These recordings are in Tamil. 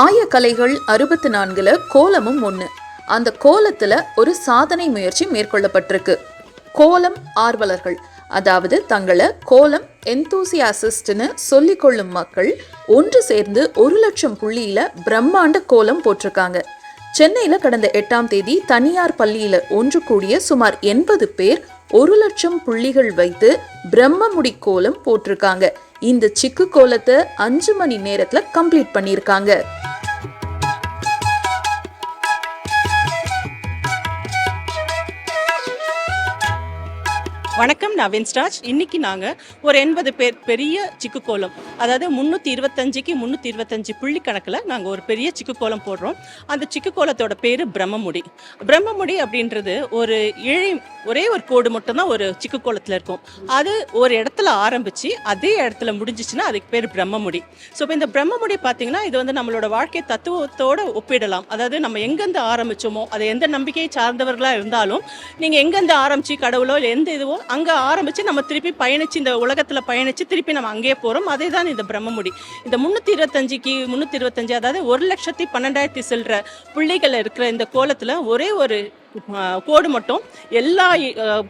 ஆயக்கலைகள் அறுபத்தி நான்குல கோலமும் ஒன்று அந்த கோலத்தில் ஒரு சாதனை முயற்சி மேற்கொள்ளப்பட்டிருக்கு. கோலம் ஆர்வலர்கள் அதாவது தங்களை கோலம் எந்தூசியாசிஸ்ட்னு சொல்லிக்கொள்ளும் மக்கள் ஒன்று சேர்ந்து ஒரு லட்சம் புள்ளியில பிரம்மாண்ட கோலம் போட்டிருக்காங்க. சென்னையில் கடந்த எட்டாம் தேதி தனியார் பள்ளியில ஒன்று கூடிய சுமார் எண்பது பேர் ஒரு லட்சம் புள்ளிகள் வைத்து பிரம்மமுடி கோலம் போட்டிருக்காங்க. இந்த சிக்கு கோலத்தை அஞ்சு மணி நேரத்துல கம்ப்ளீட் பண்ணியிருக்காங்க. வணக்கம் நான் வென்ஸ்டாஜ் இன்னைக்கு நாங்கள் ஒரு எண்பது பேர் பெரிய சிக்கு கோலம் அதாவது முந்நூற்றி இருபத்தஞ்சிக்கு முந்நூற்றி இருபத்தஞ்சி புள்ளி கணக்கில் நாங்கள் ஒரு பெரிய சிக்கு கோலம் போடுறோம். அந்த சிக்கு கோலத்தோட பேர் பிரம்மமுடி. பிரம்மமுடி அப்படின்றது ஒரு இழை ஒரே ஒரு கோடு மட்டும்தான் ஒரு சிக்கு கோலத்தில் இருக்கும். அது ஒரு இடத்துல ஆரம்பித்து அதே இடத்துல முடிஞ்சிச்சுன்னா அதுக்கு பேர் பிரம்மமுடி. ஸோ இப்போ இந்த பிரம்மமுடி பார்த்தீங்கன்னா இது வந்து நம்மளோட வாழ்க்கை தத்துவத்தோடு ஒப்பிடலாம். அதாவது நம்ம எங்கேருந்து ஆரம்பிச்சோமோ அது எந்த நம்பிக்கையை சார்ந்தவர்களாக இருந்தாலும் நீங்கள் எங்கேருந்து ஆரம்பித்து கடவுளோ இல்லை எந்த இதுவோ அங்கே ஆரம்பித்து நம்ம திருப்பி பயணித்து இந்த உலகத்தில் பயணித்து திருப்பி நம்ம அங்கேயே போகிறோம் அதே தான் இந்த பிரம்மமுடி. இந்த முந்நூற்றி இருபத்தஞ்சிக்கு முந்நூற்றி இருபத்தஞ்சு அதாவது ஒரு லட்சத்தி பன்னெண்டாயிரத்தி செல்கிற பிள்ளைகள் இருக்கிற இந்த கோலத்தில் ஒரே ஒரு கோடு மட்டும் எல்லா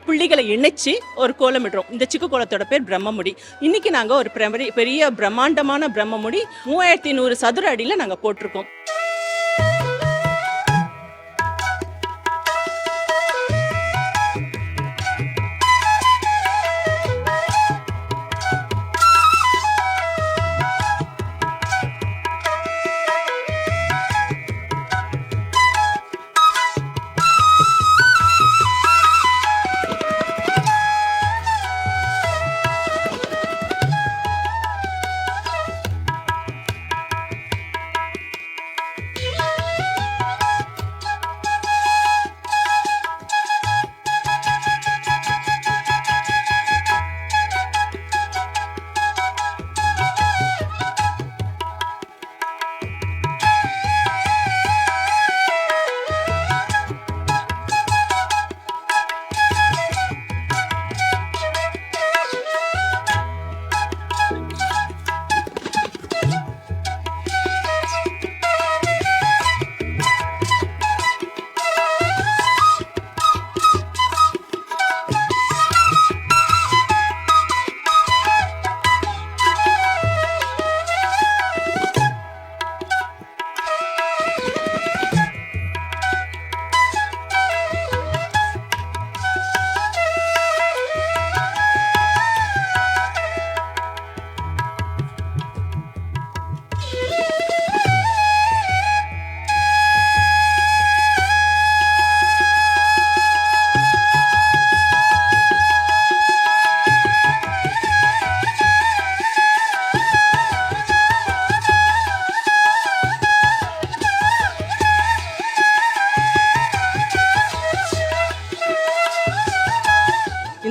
புள்ளிகளை இணைச்சி ஒரு கோலமிடுறோம் இந்த சிக்கு கோலத்தோட பேர் பிரம்மமுடி. இன்னைக்கு நாங்கள் ஒரு பிரமரி பெரிய பிரம்மாண்டமான பிரம்மமுடி மூவாயிரத்தி நூறு சதுர அடியில் நாங்கள் போட்டிருக்கோம்.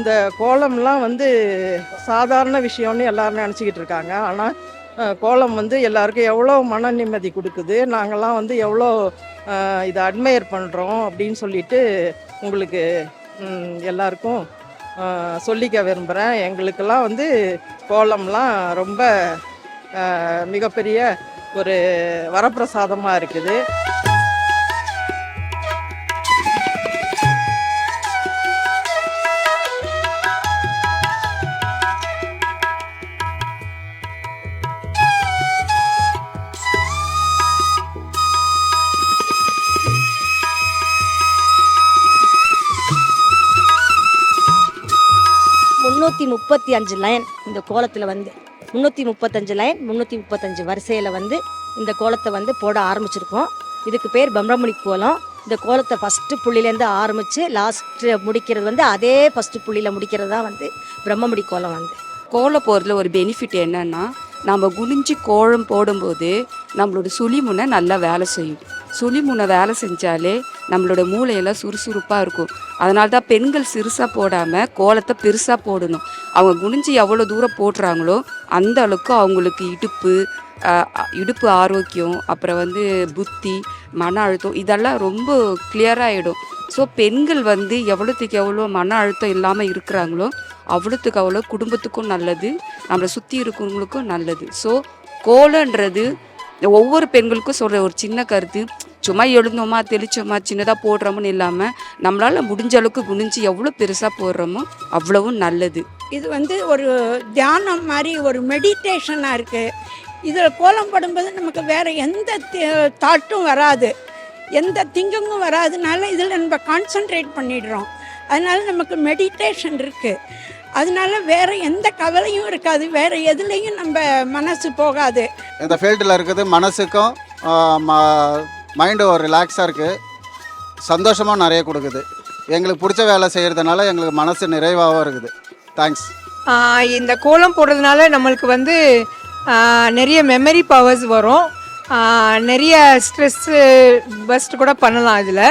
இந்த கோலம்லாம் வந்து சாதாரண விஷயம்னு எல்லாரும் நினச்சிக்கிட்டு இருக்காங்க. ஆனால் கோலம் வந்து எல்லாருக்கும் எவ்வளோ மன நிம்மதி கொடுக்குது நாங்கள்லாம் வந்து எவ்வளோ இதை அட்மையர் பண்ணுறோம் அப்படின்னு சொல்லிட்டு உங்களுக்கு எல்லாருக்கும் சொல்லிக்க விரும்புகிறேன் எங்களுக்கெல்லாம் வந்து கோலம்லாம் ரொம்ப மிகப்பெரிய ஒரு வரப்பிரசாதமாக இருக்குது. முந்நூற்றி முப்பத்தி அஞ்சு லைன் இந்த கோலத்தில் வந்து. முந்நூற்றி முப்பத்தஞ்சு லைன் முந்நூற்றி முப்பத்தஞ்சு வரிசையில் வந்து இந்த கோலத்தை வந்து போட ஆரம்பிச்சிருக்கோம். இதுக்கு பேர் பம்ரமணி கோலம். இந்த கோலத்தை ஃபஸ்ட்டு புள்ளிலேருந்து ஆரம்பித்து லாஸ்ட்டு முடிக்கிறது வந்து அதே ஃபஸ்ட்டு புள்ளியில் முடிக்கிறது தான் வந்து பிரம்மமுடி கோலம் வந்து. கோலம் போகிறதுல ஒரு பெனிஃபிட் என்னென்னா நம்ம குனிஞ்சு கோலம் போடும்போது நம்மளோட சுழிமுனை நல்லா வேலை செய்யும். சுழிமுனை வேலை செஞ்சாலே நம்மளோட மூளையெல்லாம் சுறுசுறுப்பாக இருக்கும். அதனால தான் பெண்கள் சிறுசாக போடாமல் கோலத்தை பெருசாக போடணும். அவங்க குனிஞ்சு எவ்வளோ தூரம் போடுறாங்களோ அந்த அளவுக்கு அவங்களுக்கு இடுப்பு இடுப்பு ஆரோக்கியம் அப்புறம் வந்து புத்தி மன அழுத்தம் இதெல்லாம் ரொம்ப கிளியராகிடும் ஸோ பெண்கள் வந்து எவ்வளோத்துக்கு எவ்வளோ மன அழுத்தம் இல்லாமல் இருக்கிறாங்களோ அவ்வளோத்துக்கு அவ்வளோ குடும்பத்துக்கும் நல்லது நம்மளை சுற்றி இருக்கிறவங்களுக்கும் நல்லது. ஸோ கோலன்றது ஒவ்வொரு பெண்களுக்கும் சொல்கிற ஒரு சின்ன கருத்து. சும்மா எழுந்தோமா தெளிச்சோமா சின்னதாக போடுறோமோன்னு இல்லாமல் நம்மளால் முடிஞ்ச அளவுக்கு குனிஞ்சு எவ்வளோ பெருசாக போடுறோமோ அவ்வளவும் நல்லது. இது வந்து ஒரு தியானம் மாதிரி ஒரு மெடிடேஷனாக இருக்குது இதில் கோலம் போடும்போது நமக்கு வேறு எந்த தாட்டும் வராது. எந்த திங்கிங்கும் வராதனால இதில் நம்ம கான்சென்ட்ரேட் பண்ணிடுறோம். அதனால நமக்கு மெடிடேஷன் இருக்குது அதனால வேறு எந்த கவலையும் இருக்காது. வேறு எதுலேயும் நம்ம மனசு போகாது. இந்த ஃபீல்டில் இருக்குது மனசுக்கும் மைண்டு ஒரு ரிலாக்ஸாக இருக்குது சந்தோஷமாக நிறைய கொடுக்குது. எங்களுக்கு பிடிச்ச வேலை செய்கிறதுனால எங்களுக்கு மனசு நிறைவாகவும் இருக்குது. தேங்க்ஸ் இந்த கோலம் போடுறதுனால நம்மளுக்கு வந்து நிறைய மெமரி பவர்ஸ் வரும். நிறைய ஸ்ட்ரெஸ்ஸு பஸ்ட் கூட பண்ணலாம் இதில்.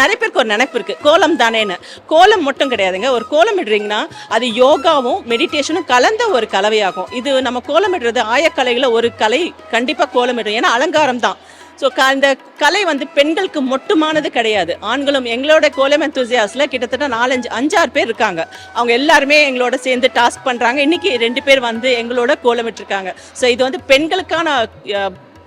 நிறைய பேருக்கு ஒரு நினைப்பு இருக்குது கோலம் தானேன்னு. கோலம் மட்டும் கிடையாதுங்க. ஒரு கோலம் இடுறீங்கன்னா அது யோகாவும் மெடிடேஷனும் கலந்த ஒரு கலவையாகும். இது நம்ம கோலம் இடுறது ஆயக்கலையில் ஒரு கலை கண்டிப்பாக கோலம் இடுறோம். ஏன்னா அலங்காரம் தான். ஸோ க இந்த கலை வந்து பெண்களுக்கு மட்டுமானது கிடையாது. ஆண்களும் எங்களோட கோலம் எந்தூசியாஸில் கிட்டத்தட்ட நாலஞ்சு அஞ்சாறு பேர் இருக்காங்க. அவங்க எல்லாருமே எங்களோட சேர்ந்து டாஸ்க் பண்ணுறாங்க இன்றைக்கி ரெண்டு பேர் வந்து எங்களோட கோலமிட்டிருக்காங்க ஸோ இது வந்து பெண்களுக்கான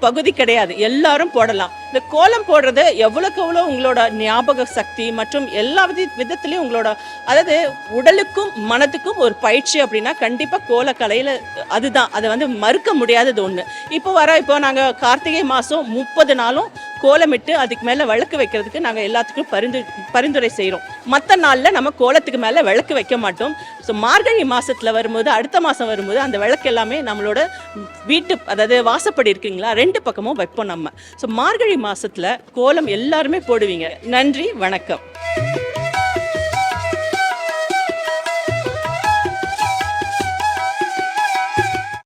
பகுதி கிடையாது. எல்லாரும் போடலாம். இந்த கோலம் போடுறது எவ்வளோக்கு எவ்வளோ உங்களோட ஞாபக சக்தி மற்றும் எல்லா வித விதத்துலேயும் உங்களோட அதாவது உடலுக்கும் மனதுக்கும் ஒரு பயிற்சி அப்படின்னா கண்டிப்பாக கோலக்கலையில் அதுதான். அதை வந்து மறுக்க முடியாதது ஒன்று இப்போ வர இப்போ நாங்கள் கார்த்திகை மாதம் முப்பது நாளும் கோலமிட்டு அதுக்கு மேலே விளக்கு வைக்கிறதுக்கு நாங்கள் எல்லாத்துக்கும் பரிந்து பரிந்துரை செய்கிறோம் மற்ற நாளில் நம்ம கோலத்துக்கு மேலே விளக்கு வைக்க மாட்டோம். ஸோ மார்கழி மாதத்தில் வரும்போது அடுத்த மாதம் வரும்போது அந்த விளக்கு எல்லாமே நம்மளோட வீட்டு அதாவது வாசப்படி இருக்குங்களா ரெண்டு பக்கமும் வைப்போம் நம்ம. ஸோ மார்கழி மாதத்தில் கோலம் எல்லாருமே போடுவீங்க. நன்றி வணக்கம்.